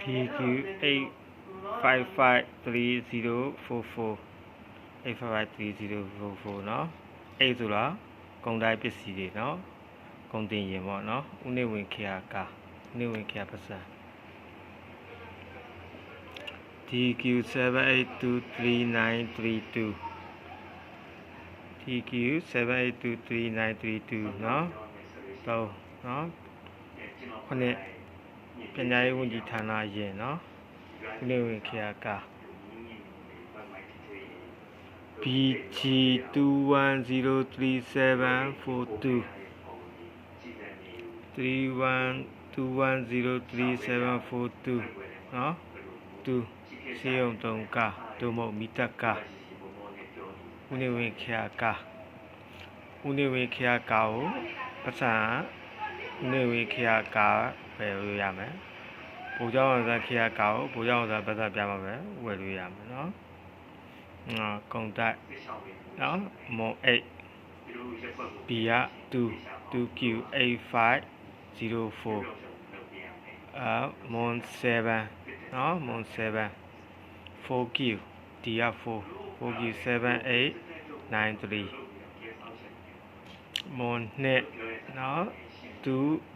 PQ 8553044 8553044เนาะ8ဆိုတာကုန်တိုင်းပစ္စည်းတွေเนาะကုန်တင်ရင်ပေါ့เนาะဥနေဝင်ခေယာကာဥနေဝင်ခေယာပစံ DQ 7823932 TQ 7823932เนาะတော့เนาะခုနှစ် ပညာရေးဝန်ကြီးဌာနရင်เนาะဥနေဝင်ခေယာကာ BG 210372 31210372เนาะ2စေယုံ3ကာဒုမဟုတ်မီတက်ကာဥနေဝင်ခေယာကာဥနေဝင်ခေယာကာကိုပတ်စံဥ နေဝင်ခေယာကာပဲလို့ရမယ်ဘူเจ้าဝန်စားခေယာကာကိုဘူเจ้าဝန်စားပတ်စံပြမှာပဲဝယ်လို့ရမယ်เนาะငါကွန်တက်เนาะမွန်8 B က2 2Q8504 အာမွန်7เนาะမွန်7 4Q D က4 4Q 7893မွန်နှစ်เนาะ 2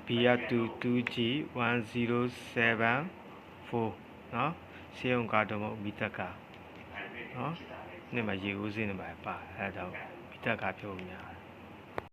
BR2 2G 1074နော်ဆေးရုံကတော့မဟုတ်မိသက်ကာနော်နေ့မှာရေဦးစင်းနေမှာပါအဲဒါကြောင့်မိသက်ကာပြောများ